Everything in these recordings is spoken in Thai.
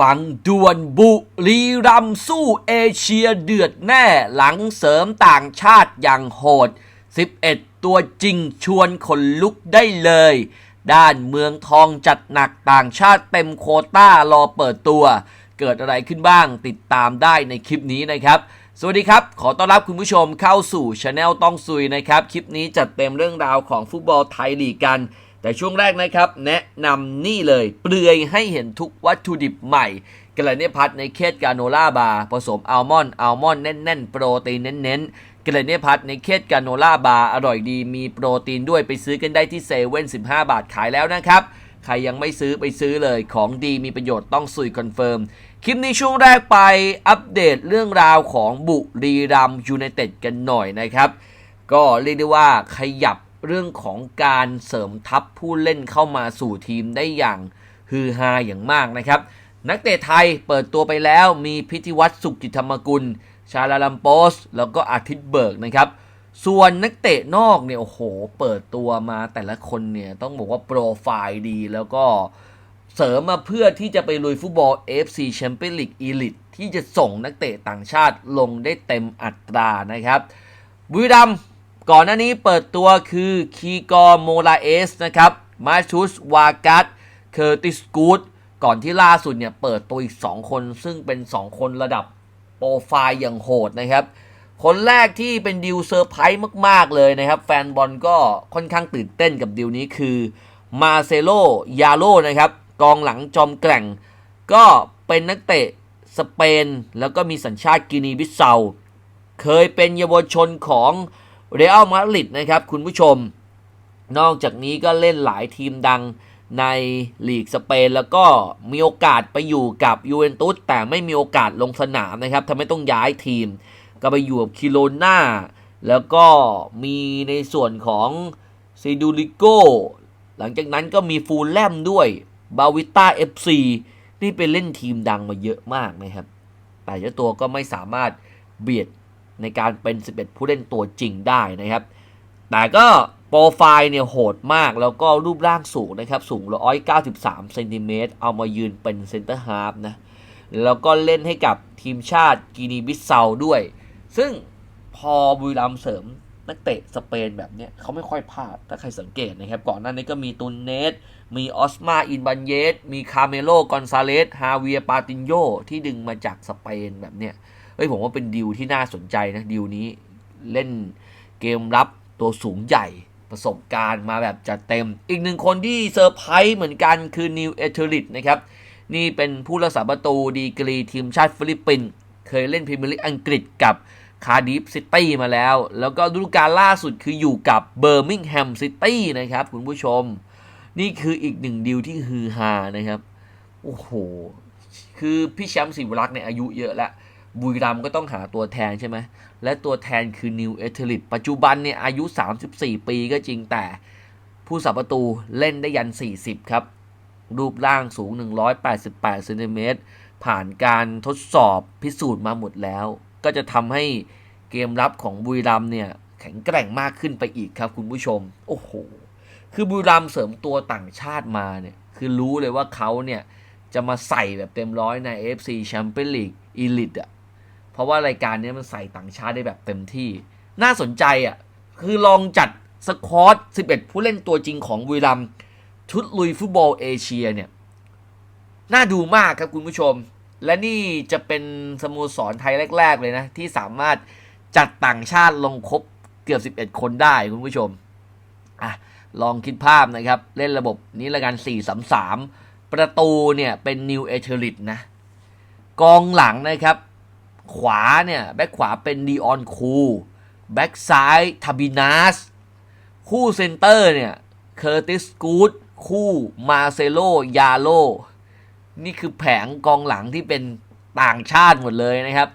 ฟังด่วนบุรีรัมสู้เอเชียเดือดแน่หลังเสริมต่างชาติอย่างโหด 11 ตัวจริงชวนขนลุกได้เลย ด้านเมืองทองจัดหนักต่างชาติเต็มโคต้ารอเปิดตัว เกิดอะไรขึ้นบ้างติดตามได้ในคลิปนี้นะครับ สวัสดีครับ ขอต้อนรับคุณผู้ชมเข้าสู่ช anel ต้องซุยนะครับ คลิปนี้จัดเต็มเรื่องราวของฟุตบอลไทยลีกกัน แต่ช่วงแรกนะครับ แนะนำนี่เลย เปลือยให้เห็นทุกวัตถุดิบใหม่กระเนพัดในเคสกาโนล่าบาร์ผสมอัลมอนด์อัลมอนด์แน่นๆ โปรตีนเน้นๆกระเนพัดในเคสกาโนล่าบาร์อร่อยดีมีโปรตีนด้วยไปซื้อกันได้ที่เซเว่น15บาทขายแล้วนะครับใครยังไม่ซื้อไปซื้อเลยของดีมีประโยชน์ต้องซุยคอนเฟิร์ม คลิปนี้ช่วงแรกไปอัปเดตเรื่องราวของบุรีรัมย์ยูไนเต็ดกันหน่อยนะครับ ก็เรียกได้ว่าขยับ เรื่องของการเสริมทัพผู้เล่นเข้ามาสู่ทีมได้อย่างฮือฮาอย่างมากนะครับ นักเตะไทยเปิดตัวไปแล้วมีพิธีวัตรสุขจิตธรรมกุล ชาลาลัมโปส แล้วก็อาทิตย์เบิกนะครับ ส่วนนักเตะนอกเนี่ยโอ้โห เปิดตัวมาแต่ละคนเนี่ยต้องบอกว่าโปรไฟล์ดีแล้วก็เสริมมาเพื่อที่จะไปลุยฟุตบอล FC Champions League Elite ที่จะส่งนักเตะต่างชาติลงได้เต็มอัตรานะครับบุรีรัมย์ ก่อนหน้านี้เปิดตัวคือคีกอโมราเอสนะครับมาชุสวากัสเคอร์ติสกูดก่อนที่ล่าสุดเนี่ยเปิดตัวอีก 2 คน ซึ่งเป็น 2 คนระดับโปรไฟล์อย่างโหดนะครับ คนแรกที่เป็นดิวเซอร์ไพรส์มาก ๆ เลยนะครับ แฟนบอลก็ค่อนข้างตื่นเต้นกับดิวนี้คือมาเซโลยาโลนะครับ กองหลังจอมแกร่ง ก็เป็นนักเตะสเปน แล้วก็มีสัญชาติกินีบิสเซา เคยเป็นเยาวชนของ เรอัลมาดริดนะครับคุณผู้ชม นอกจากนี้ก็เล่นหลายทีมดังในลีกสเปนแล้วก็มีโอกาสไปอยู่กับยูเวนตุสแต่ไม่มีโอกาสลงสนามนะครับทำให้ต้องย้ายทีม ก็ไปอยู่กับคิโลนาแล้วก็มีในส่วนของซีดูริโกหลังจากนั้นก็มีฟูลแลมด้วยบาวิต้าเอฟซีนี่ไปเล่นทีมดังมาเยอะมากนะครับ แต่เจ้าตัวก็ไม่สามารถเบียด ในการเป็น 11 ผู้เล่นตัวจริงได้นะครับ แต่ก็โปรไฟล์เนี่ยโหดมากแล้วก็รูปร่างสูงนะครับ สูง 193เซนติเมตรเอามายืนเป็นเซนเตอร์ฮาร์ฟนะ แล้วก็เล่นให้กับทีมชาติกินีบิสเซาด้วย ซึ่งพอบุรีรัมเสริมนักเตะสเปนแบบเนี้ยเขาไม่ค่อยพลาด ถ้าใครสังเกตนะครับ ก่อนหน้านี้ก็มีตุนเนส มีออสมาอินบันเยส มีคาเมโลกอนซาเลส ฮาเวียปาตินโยที่ดึงมาจากสเปนแบบเนี้ย ฮ้ยผมว่าเป็นดีลที่น่าสนใจนะดีลนี้เล่นเกมรับตัวสูงใหญ่ประสบการณ์มาแบบจัดเต็ม อีกหนึ่งคนที่เซอร์ไพรส์เหมือนกันคือนิวเอเทอริตนะครับ นี่เป็นผู้รักษาประตูดีกรีทีมชาติฟิลิปปินส์เคยเล่นพรีเมียร์ลีกอังกฤษกับคาร์ดิฟซิตี้มาแล้ว แล้วก็ฤดูกาลล่าสุดคืออยู่กับเบอร์มิงแฮมซิตี้นะครับ คุณผู้ชม นี่คืออีกหนึ่งดีลที่ฮือฮานะครับ โอ้โห คือพี่แชมป์ศิวรักษ์เนี่ยอายุเยอะแล้ว บุรีรัมย์ก็ต้องหาตัวแทนใช่ไหมและตัวแทนคือนิวเอเทลิตปัจจุบันเนี่ยอายุ 34 ปีก็จริงแต่ผู้สับประตูเล่นได้ยัน 40 ครับ รูปร่างสูง 188เซนติเมตรผ่านการทดสอบพิสูจน์มาหมดแล้ว ก็จะทำให้เกมรับของบุรีรัมย์เนี่ยแข็งแกร่งมากขึ้นไปอีกครับคุณผู้ชม โอ้โห คือบุรีรัมย์เสริมตัวต่างชาติมาเนี่ยคือรู้เลยว่าเขาเนี่ยจะมาใส่แบบเต็มร้อยใน AFC Champions League Elite อะ เพราะว่ารายการนี้มันใส่ต่างชาติได้แบบเต็มที่ น่าสนใจอะ คือลองจัดสควอต11 ผู้เล่นตัวจริงของบุรีรัมชุดลุยฟุตบอลเอเชียเนี่ย น่าดูมากครับคุณผู้ชม และนี่จะเป็นสโมสรไทยแรก ๆ เลยนะ ที่สามารถจัดต่างชาติลงครบเกือบ 11 คนได้คุณผู้ชมอะลองคิดภาพนะครับ เล่นระบบนี้ละกัน 4-3-3 ประตูเนี่ยเป็นนิวเอเทอริตนะ กองหลังนะครับ ขวาเนี่ยแบ็คขวาเป็นดีออนคูแบ็คซ้ายทาบินาสคู่เซนเตอร์เนี่ยเคอร์ติสกูดคู่มาเซโลยาโลนี่คือแผงกองหลังที่เป็นต่างชาติหมดเลยนะครับ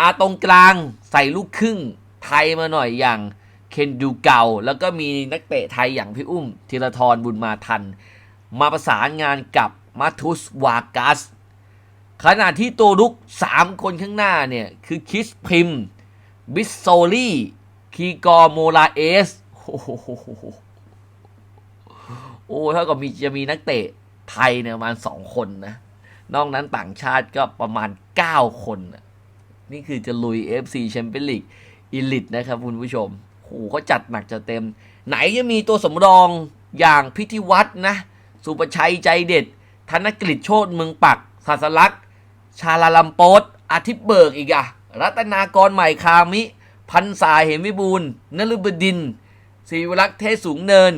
อาตรงกลางใส่ลูกครึ่งไทยมาหน่อยอย่างเคนดูเก่า แล้วก็มีนักเตะไทยอย่างพี่อุ้มธีรทรบุญมาทัน มาประสานงานกับมาทุสวากัส ขณะที่ตัวลุก 3 คนข้างหน้าเนี่ย คือคิสพิมบิสโซลี่คีกอร์โมราเอส โอ้โหโอ้เท่ากับมีจะมีนักเตะไทยเนี่ยประมาณ 2 คนนะ นอกนั้นต่างชาติก็ประมาณ 9 คน นี่คือจะลุย FC แชมเปี้ยนลีกอีลิตนะครับคุณผู้ชมโหเขาจัดหนักจัดเต็ม ไหนจะมีตัวสำรองอย่างพิธีวัฒน์นะ สุประชัยใจเด็ด ธนกฤษโชตเมืองปักศาสลักษ ชาลาลัมโปสอาทิเบิกอีกอะรัตนากรใหม่คามิ พันสายเหมวิบูลนฤบดินทร์ศรีวรักษ์เทศสูงเนิน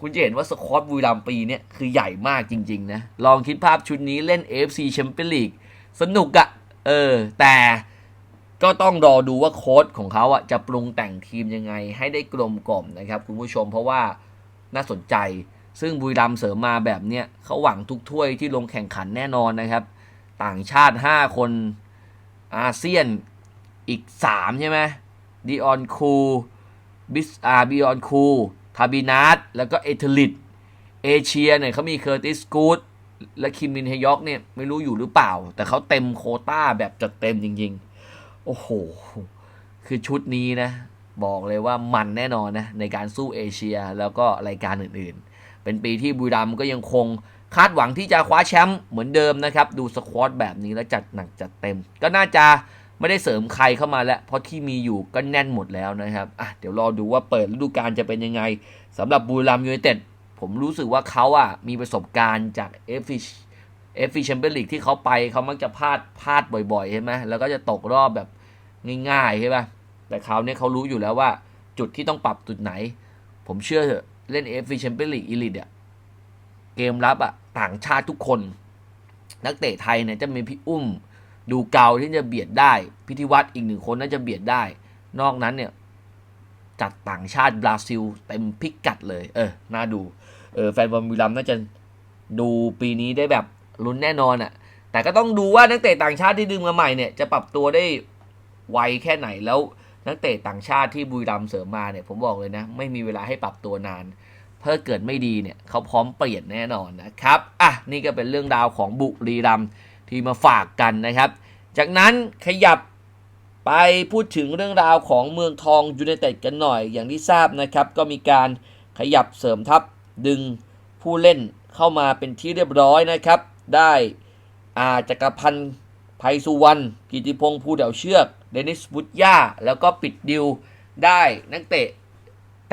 คุณจะเห็นว่าสควอตบุรีรัมปีเนี้ยคือใหญ่มากจริง ๆ นะ ลองคิดภาพชุดนี้เล่น AFC แชมเปี้ยนลีกสนุกอะเออ แต่ก็ต้องรอดูว่าโค้ชของเขาอะจะปรุงแต่งทีมยังไงให้ได้กลมกล่อมนะครับ คุณผู้ชมเพราะว่าน่าสนใจ ซึ่งบุรีรัมเสริมมาแบบเนี้ยเขาหวังทุกถ้วยที่ลงแข่งขันแน่นอนนะครับ ต่างชาติ 5 คนอาเซียนอีก 3 ใช่ไหมดิออนคูบิสอาบิออนคูทาบินาตแล้วก็เอเทลิตเอเชียเนี่ยเขามีเคอร์ติสกูดและคิมมินเฮยอกเนี่ยไม่รู้อยู่หรือเปล่า แต่เขาเต็มโคต้าแบบจัดเต็มจริงๆ โอ้โห คือชุดนี้นะ บอกเลยว่ามันแน่นอนนะ ในการสู้เอเชียแล้วก็รายการอื่นๆ เป็นปีที่บุรีรัมย์ก็ยังคงคาดหวังที่จะคว้าแชมป์เหมือนเดิมนะครับ ดูสควอตแบบนี้แล้วจัดหนักจัดเต็ม ก็น่าจะไม่ได้เสริมใครเข้ามาแล้ว เพราะที่มีอยู่ก็แน่นหมดแล้วนะครับอะเดี๋ยวรอดูว่าเปิดฤดูกาลจะเป็นยังไงสำหรับบุรีรัมย์ยูไนเต็ดผมรู้สึกว่าเขาอะมีประสบการณ์จากเอฟฟิเอฟฟิแชมเปี้ยนลีกที่เขาไปเขามักจะพลาดพลาดบ่อยๆใช่ไหมแล้วก็จะตกรอบแบบง่ายๆใช่ป่ะแต่คราวนี้เขารู้อยู่แล้วว่า จุดที่ต้องปรับจุดไหน ผมเชื่อเถอะ เล่นเอฟฟิแชมเปี้ยนลีกอีลิทอะเกมรับอะต่างชาติทุกคน นักเตะไทยเนี่ยจะมีพี่อุ้ม ดูเกาที่จะเบียดได้ พิธีวัตรอีกหนึ่งคนน่าจะเบียดได้ นอกนั้นเนี่ย จัดต่างชาติบราซิลเต็มพิกัดเลย เออ น่าดู เออแฟนบอลบุรีรัมน่าจะดูปีนี้ได้แบบลุ้นแน่นอนอะ่ะ แต่ก็ต้องดูว่านักเตะต่างชาติที่ดึงมาใหม่เนี่ยจะปรับตัวได้ไวแค่ไหนแล้ว นักเตะต่างชาติที่บุรีรัมย์เสริมมาเนี่ยผมบอกเลยนะ ไม่มีเวลาให้ปรับตัวนาน เพื่อเกิดไม่ดีเนี่ยเขาพร้อมเปลี่ยนแน่นอนนะครับอะนี่ก็เป็นเรื่องราวของบุรีรัมย์ที่มาฝากกันนะครับ จากนั้นขยับไปพูดถึงเรื่องราวของเมืองทองยูไนเต็ดกันหน่อยอย่างที่ทราบนะครับ ก็มีการขยับเสริมทัพดึงผู้เล่นเข้ามาเป็นที่เรียบร้อยนะครับ ได้อาจักรพันธ์ไพสุวรรณกิติพงษ์ผู้เดี่ยวเชือก ดนิสบุตย่าแล้วก็ปิดดิวได้นักเตะ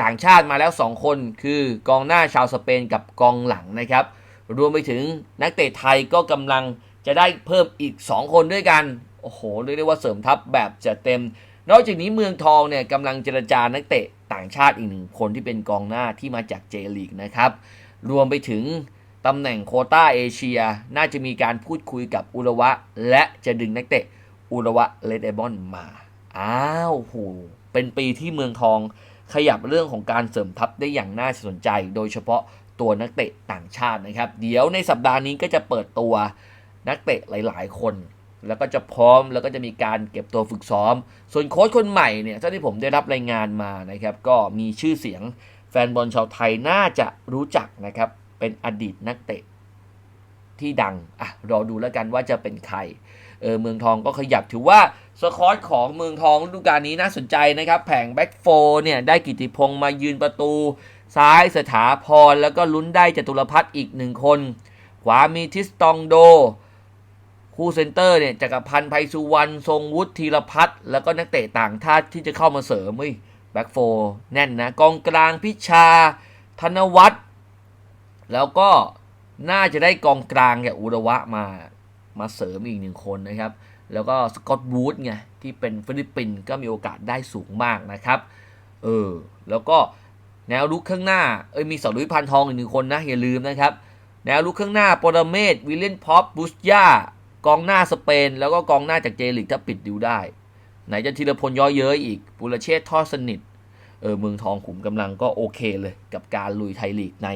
ต่างชาติมาแล้ว 2 คนคือกองหน้าชาวสเปนกับกองหลังนะครับ รวมไปถึงนักเตะไทยก็กำลังจะได้เพิ่มอีก 2 คนด้วยกัน โอ้โห เรียกได้ว่าเสริมทัพแบบจะเต็ม นอกจากนี้เมืองทองเนี่ยกำลังเจรจานักเตะต่างชาติอีกหนึ่งคนที่เป็นกองหน้าที่มาจากเจลีกนะครับ รวมไปถึงตำแหน่งโคต้าเอเชีย น่าจะมีการพูดคุยกับอุระวะ และจะดึงนักเตะ อุระวะเลดเดบอนมา อ้าวโหเป็นปีที่เมืองทองขยับเรื่องของการเสริมทัพได้อย่างน่าสนใจ โดยเฉพาะตัวนักเตะต่างชาตินะครับ เดี๋ยวในสัปดาห์นี้ก็จะเปิดตัวนักเตะหลาย ๆ คน แล้วก็จะพร้อมแล้วก็จะมีการเก็บตัวฝึกซ้อม ส่วนโค้ชคนใหม่เนี่ยเท่าที่ผมได้รับรายงานมานะครับ ก็มีชื่อเสียงแฟนบอลชาวไทยน่าจะรู้จักนะครับ เป็นอดีตนักเตะที่ดังอะรอดูแล้วกันว่าจะเป็นใคร เออเมืองทองก็ขยับถือว่าสคอตของเมืองทองฤดูกาลนี้น่าสนใจนะครับ แผงแบ็กโฟเนี่ยได้กิติพงษ์มายืนประตู ซ้ายสถาพร แล้วก็ลุ้นได้จตุรพัฒน์อีกหนึ่งคน ขวามีทิสตองโด คู่เซนเตอร์เนี่ยจักรพันธ์ไพสุวรรณทรงวุฒิธีรพัฒน์แล้วก็นักเตะต่างชาติที่จะเข้ามาเสริมเฮ้ยแบ็กโฟแน่นนะกองกลางพิชา ธนวัฒน์แล้วก็น่าจะได้กองกลางอย่างอุระวะมา มาเสริมอีกหนึ่งคนนะครับ แล้วก็สกอตวูดไงที่เป็นฟิลิปปินส์ก็มีโอกาสได้สูงมากนะครับ เออ แล้วก็แนวลุกข้างหน้า เอ้ยมีสรุยพันทองอีกหนึ่งคนนะ อย่าลืมนะครับ แนวลุกข้างหน้าปรเมศวิลเลนพอปบุสยากองหน้าสเปน แล้วก็กองหน้าจากเจลิกถ้าปิดดิวได้ ไหนจะธีรพลย้อยเย้ยอีกปุรเชษทอดสนิทเออเมืองทองขุมกำลังก็โอเคเลย กับการลุยไทยลีกใน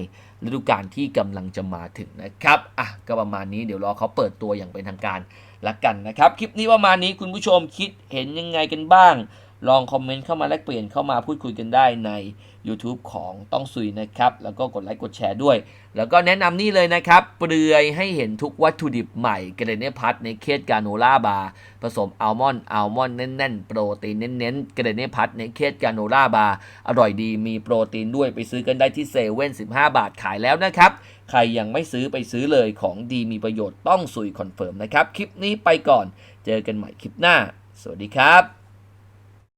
ฤดูกาลที่กำลังจะมาถึงนะครับอะก็ประมาณนี้เดี๋ยวรอเขาเปิดตัวอย่างเป็นทางการละกันนะครับ คลิปนี้ประมาณนี้คุณผู้ชมคิดเห็นยังไงกันบ้าง ลองคอมเมนต์เข้ามาแลกเปลี่ยนเข้ามาพูดคุยกันได้ใน YouTube ของต้องซุยนะครับ แล้วก็กดไลค์กดแชร์ด้วย แล้วก็แนะนำนี่เลยนะครับ เปลือยให้เห็นทุกวัตถุดิบใหม่เกรเนพัทในเคสกาโนล่าบาร์ผสมอัลมอนด์อัลมอนด์แน่นๆ โปรตีนเน้นๆเกรเนพัทในเคสกาโนล่าบาร์อร่อยดีมีโปรตีนด้วยไปซื้อกันได้ที่เซเว่น15บาทขายแล้วนะครับ ใครยังไม่ซื้อไปซื้อเลยของดีมีประโยชน์ต้องสุยคอนเฟิร์มนะครับคลิปนี้ไปก่อน เจอกันใหม่คลิปหน้า สวัสดีครับ